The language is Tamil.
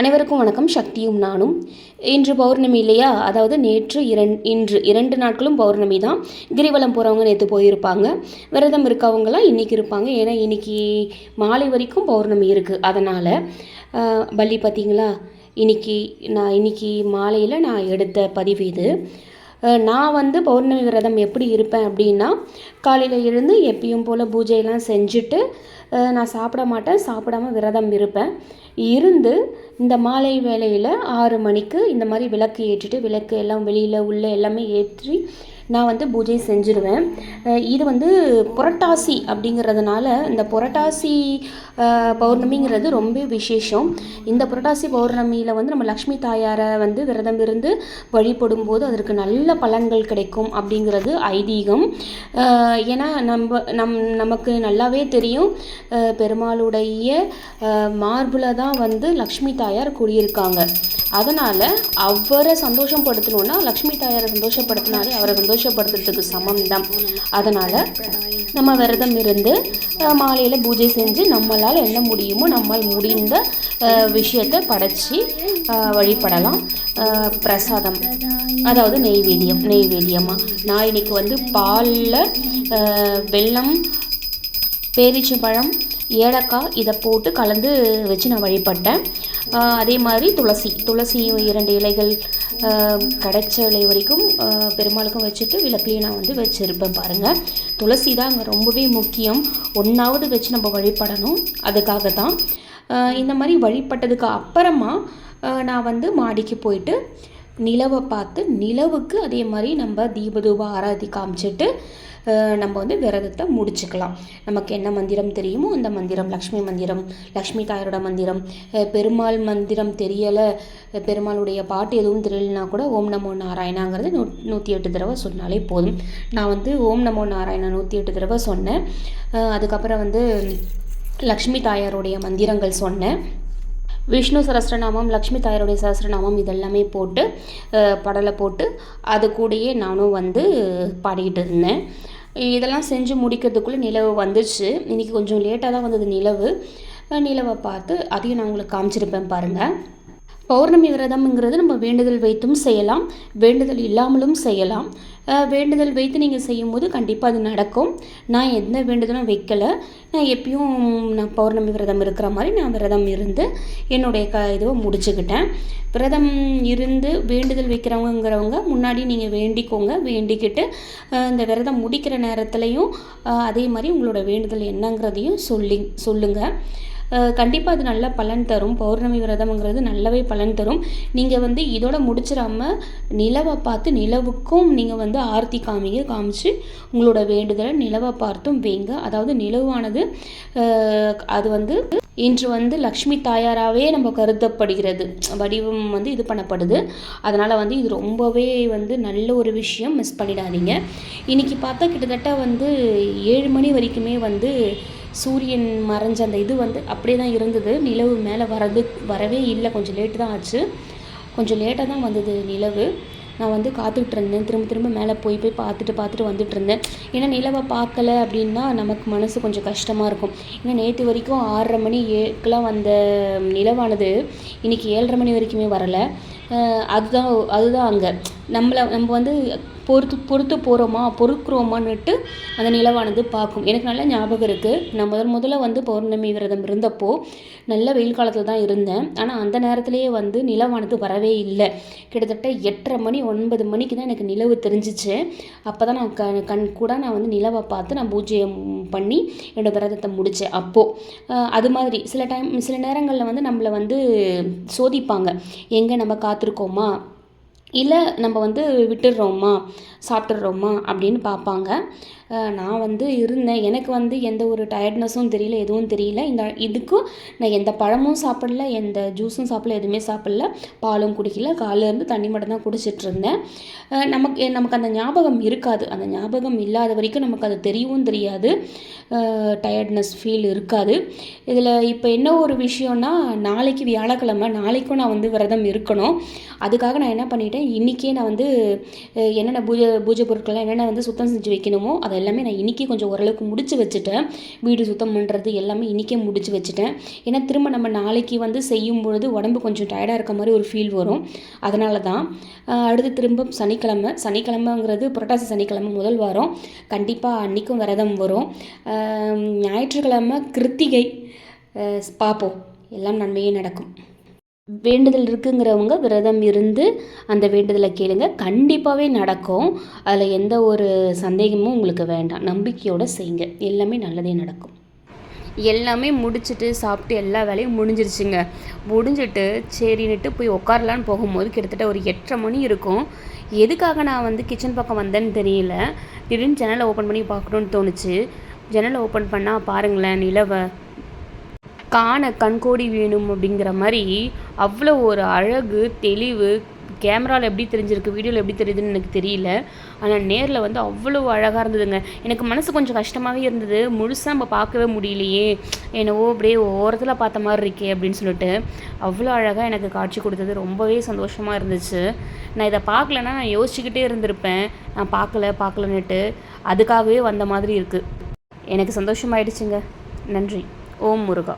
அனைவருக்கும் வணக்கம். சக்தியும் நானும். இன்று பௌர்ணமி இல்லையா? அதாவது நேற்று இரண் இன்று இரண்டு நாட்களும் பௌர்ணமி தான். கிரிவலம் போகிறவங்க நேற்று போயிருப்பாங்க. விரதம் இருக்கவங்களாம் இன்றைக்கி இருப்பாங்க. ஏன்னா இன்றைக்கி மாலை வரைக்கும் பௌர்ணமி இருக்குது அதனால் பள்ளி பார்த்தீங்களா இன்னைக்கு நான் இன்னைக்கு மாலையில் நான் எடுத்த பதிவு இது. நான் வந்து பௌர்ணமி விரதம் எப்படி இருப்பேன் அப்படின்னா காலையில் எழுந்து எப்பயும் போல் பூஜையெல்லாம் செஞ்சுட்டு நான் சாப்பிட மாட்டேன். சாப்பிடாம விரதம் இருப்பேன். இருந்து இந்த மாலை வேளையில் ஆறு மணிக்கு இந்த மாதிரி விளக்கு ஏற்றிட்டு விளக்கு எல்லாம் வெளியில் உள்ளே எல்லாமே ஏற்றி நான் வந்து பூஜை செஞ்சுருவேன். இது வந்து புரட்டாசி அப்படிங்கிறதுனால இந்த புரட்டாசி பௌர்ணமிங்கிறது ரொம்ப விசேஷம். இந்த புரட்டாசி பௌர்ணமியில் வந்து நம்ம லக்ஷ்மி தாயாரை வந்து விரதம் இருந்து வழிபடும் போது அதற்கு நல்ல பலன்கள் கிடைக்கும் அப்படிங்கிறது ஐதீகம். ஏன்னா நம்ம நம் நமக்கு நல்லாவே தெரியும். பெருமாளுடைய மார்பில் தான் வந்து லக்ஷ்மி தாயார் குடியிருக்காங்க. அதனால் அவரை சந்தோஷப்படுத்தணுன்னா லக்ஷ்மி தாயாரை சந்தோஷப்படுத்தினாலே அவரை சந்தோஷப்படுத்துறதுக்கு சமம் தான் அதனால் நம்ம விரதம் இருந்து மாலையில் பூஜை செஞ்சு நம்மளால் என்ன முடியுமோ நம்மால் முடிந்த விஷயத்தை படைச்சி வழிபடலாம். பிரசாதம். அதாவது நெய்வேதியம் நெய்வேதியமாக நான் இன்னைக்கு வந்து பாலில் வெல்லம் பேரிச்சம்பழம் ஏலக்காய் இதை போட்டு கலந்து வச்சு நான் வழிபட்டேன். அதே மாதிரி துளசி. துளசி இரண்டு இலைகள் கிடைச்ச இலை வரைக்கும் பெருமாளுக்கும் வச்சுட்டு விளக்குலையும் நான் வந்து வச்சுருப்பேன் பாருங்கள் துளசி தான் அங்கே ரொம்பவே முக்கியம். ஒன்றாவது வச்சு நம்ம வழிபடணும். அதுக்காக தான் இந்த மாதிரி வழிபட்டதுக்கு அப்புறமா நான் வந்து மாடிக்கு போயிட்டு நிலவை பார்த்து நிலவுக்கு அதே மாதிரி நம்ம தீபதூப ஆராதி காமிச்சிட்டு நம்ம வந்து விரதத்தை முடிச்சுக்கலாம். நமக்கு என்ன மந்திரம் தெரியுமோ அந்த மந்திரம் லக்ஷ்மி மந்திரம் லக்ஷ்மி தாயரோட மந்திரம் பெருமாள் மந்திரம் தெரியலை பெருமாளுடைய பாட்டு எதுவும் தெரியலனா கூட ஓம் நமோ நாராயணாங்கிறது நூ நூற்றி எட்டு தடவை சொன்னாலே போதும். நான் வந்து ஓம் நமோ நாராயணா நூற்றி எட்டு தடவை சொன்னேன். அதுக்கப்புறம் வந்து லக்ஷ்மி தாயாருடைய மந்திரங்கள் சொன்னேன். விஷ்ணு சரஸ்ரநாமம் லக்ஷ்மி தாயாருடைய சரஸ்ரநாமம் இதெல்லாமே போட்டு படலை போட்டு அது கூடயே நானும் வந்து பாடிக்கிட்டு இருந்தேன். இதெல்லாம் செஞ்சு முடிக்கிறதுக்குள்ளே நிலவு வந்துச்சு. இன்றைக்கி கொஞ்சம் லேட்டாக தான் வந்தது நிலவு. நிலவை பார்த்து அதையும் நான் உங்களுக்கு காமிச்சிருப்பேன் பாருங்கள் பௌர்ணமி விரதம்ங்கிறது நம்ம வேண்டுதல் வைத்தும் செய்யலாம். வேண்டுதல் இல்லாமலும் செய்யலாம். வேண்டுதல் வைத்து நீங்கள் செய்யும்போது கண்டிப்பாக அது நடக்கும். நான் எந்த வேண்டுதலும் வைக்கலை. நான் எப்பயும் நான் பௌர்ணமி விரதம் இருக்கிற மாதிரி நான் விரதம் இருந்து என்னுடைய க இதுவை முடிச்சுக்கிட்டேன். விரதம் இருந்து வேண்டுதல் வைக்கிறவங்கிறவங்க முன்னாடி நீங்கள் வேண்டிக்கோங்க. வேண்டிக்கிட்டு இந்த விரதம் முடிக்கிற நேரத்துலையும் அதே மாதிரி உங்களோட வேண்டுதல் என்னங்கிறதையும் சொல்லி சொல்லுங்கள் கண்டிப்பாக அது நல்ல பலன் தரும். பௌர்ணமி விரதம்ங்கிறது நல்லாவே பலன் தரும். நீங்கள் வந்து இதோட முடிச்சிடாம நிலவை பார்த்து நிலவுக்கும் நீங்கள் வந்து ஆர்த்தி காமிங்க காமிச்சு உங்களோட வேண்டுதலை நிலவை பார்த்தும் வைங்க. அதாவது நிலவானது அது வந்து இன்று வந்து லக்ஷ்மி தாயாராகவே நம்ம கருதப்படுகிறது. வடிவம் வந்து இது பண்ணப்படுது. அதனால் வந்து இது ரொம்பவே வந்து நல்ல ஒரு விஷயம். மிஸ் பண்ணிடாதீங்க. இன்றைக்கி பார்த்தா கிட்டத்தட்ட வந்து ஏழு மணி வரைக்குமே வந்து சூரியன் மறைஞ்ச அந்த இது வந்து அப்படியே தான் இருந்தது. நிலவு மேலே வரது வரவே இல்லை. கொஞ்சம் லேட்டு தான் ஆச்சு. கொஞ்சம் லேட்டாக தான் வந்தது நிலவு. நான் வந்து காத்துக்கிட்டு இருந்தேன். திரும்ப திரும்ப மேலே போய் போய் பார்த்துட்டு பார்த்துட்டு வந்துட்டு இருந்தேன். ஏன்னா நிலவை பார்க்கல அப்படின்னா நமக்கு மனசு கொஞ்சம் கஷ்டமாக இருக்கும். ஏன்னா நேற்று வரைக்கும் ஆறரை மணி ஏக்கெலாம் வந்த நிலவானது இன்றைக்கி ஏழரை மணி வரைக்குமே வரலை. அதுதான் அதுதான் அங்கே. நம்மளை நம்ம வந்து பொறுத்து பொறுத்து போகிறோமா பொறுக்கிறோமான்னுட்டு அந்த நிலவானது பார்க்கும். எனக்கு நல்ல ஞாபகம் இருக்குது நான் முதல் முதல்ல வந்து பௌர்ணமி விரதம் இருந்தப்போ நல்ல வெயில் காலத்தில் தான் இருந்தேன். ஆனால் அந்த நேரத்துலேயே வந்து நிலவானது வரவே இல்லை. கிட்டத்தட்ட எட்டரை மணி ஒன்பது மணிக்கு தான் எனக்கு நிலவு தெரிஞ்சிச்சு. அப்போ தான் நான் கண் கண் கூட நான் வந்து நிலவை பார்த்து நான் பூஜையம் பண்ணி என்னோடய விரதத்தை முடித்தேன் அப்போது அது மாதிரி சில டைம் சில நேரங்களில் வந்து நம்மளை வந்து சோதிப்பாங்க. எங்கே நம்ம காத்திருக்கோமா? இல்லை நம்ம வந்து விட்டுடுறோமா? சாப்பிட்றோமா அப்படின்னு பார்ப்பாங்க. நான் வந்து இருந்தேன். எனக்கு வந்து எந்த ஒரு டயர்ட்னஸும் தெரியல எதுவும் தெரியல. இந்த இதுக்கும் நான் எந்த பழமும் சாப்பிடல எந்த ஜூஸும் சாப்பிடல எதுவுமே சாப்பிடல. பாலும் குடிக்கல. காலைல தண்ணி மட்டும் தான் குடிச்சிட்டு இருந்தேன். நமக்கு நமக்கு அந்த ஞாபகம் இருக்காது. அந்த ஞாபகம் இல்லாத வரைக்கும் நமக்கு அது தெரியவும் தெரியாது. டயர்ட்னஸ் ஃபீல் இருக்காது. இதில் இப்போ என்ன ஒரு விஷயம்னா நாளைக்கு வியாழக்கிழமை நாளைக்கும் நான் வந்து விரதம் இருக்கணும். அதுக்காக நான் என்ன பண்ணிட்டேன் இன்றைக்கே நான் வந்து என்னென்ன பூஜை பூஜை பொருட்கள்லாம் என்னென்ன வந்து சுத்தம் செஞ்சு வைக்கணுமோ அதை எல்லாமே நான் இன்றைக்கி கொஞ்சம் ஓரளவுக்கு முடிச்சு வச்சுட்டேன். வீடு சுத்தம் பண்ணுறது எல்லாமே இன்றைக்கே முடிச்சு வச்சுட்டேன். ஏன்னா திரும்ப நம்ம நாளைக்கு வந்து செய்யும் பொழுது உடம்பு கொஞ்சம் டயர்டாக இருக்க மாதிரி ஒரு ஃபீல் வரும். அதனால தான் அடுத்து திரும்ப சனிக்கிழமை சனிக்கிழமைங்கிறது புரட்டாசி சனிக்கிழமை முதல் வாரம். கண்டிப்பாக அன்றைக்கும் விரதம் வரும். ஞாயிற்றுக்கிழமை கிருத்திகை பார்ப்போம் எல்லாம் நன்மையே நடக்கும். வேண்டுதல் இருக்குங்கிறவங்க விரதம் இருந்து அந்த வேண்டுதலை கேளுங்க. கண்டிப்பாகவே நடக்கும். அதில் எந்த ஒரு சந்தேகமும் உங்களுக்கு வேண்டாம். நம்பிக்கையோடு செய்யுங்க. எல்லாமே நல்லதே நடக்கும். எல்லாமே முடிச்சுட்டு சாப்பிட்டு எல்லா வேலையும் முடிஞ்சிருச்சுங்க. முடிஞ்சிட்டு சரின்னுட்டு போய் உட்காரலான்னு போகும்போது கிட்டத்தட்ட ஒரு எட்டரை மணி இருக்கும். எதுக்காக நான் வந்து கிச்சன் பக்கம் வந்தேன்னு தெரியல. திடீர்னு ஜன்னலை ஓப்பன் பண்ணி பார்க்கணுன்னு தோணுச்சு. ஜன்னலை ஓப்பன் பண்ணால் பாருங்களேன் நிலவை. காண கண்கோடி வேணும் அப்படிங்கிற மாதிரி அவ்வளோ ஒரு அழகு தெளிவு கேமராவில் எப்படி தெரிஞ்சிருக்கு வீடியோவில் எப்படி தெரியுதுன்னு எனக்கு தெரியல. ஆனால் நேரில் வந்து அவ்வளோ அழகாக இருந்ததுங்க. எனக்கு மனசு கொஞ்சம் கஷ்டமாகவே இருந்தது. முழுசாக நம்ம பார்க்கவே முடியலையே. என்னவோ அப்படியே ஓரத்தில் பார்த்த மாதிரி இருக்கே அப்படின்னு சொல்லிட்டு அவ்வளோ அழகாக எனக்கு காட்சி கொடுத்தது. ரொம்பவே சந்தோஷமாக இருந்துச்சு. நான் இதை பார்க்கலன்னா நான் யோசிச்சுக்கிட்டே இருந்திருப்பேன். நான் பார்க்கல பார்க்கலன்னுட்டு அதுக்காகவே வந்த மாதிரி இருக்குது எனக்கு சந்தோஷமாயிடுச்சுங்க. நன்றி. ஓம் முருகா.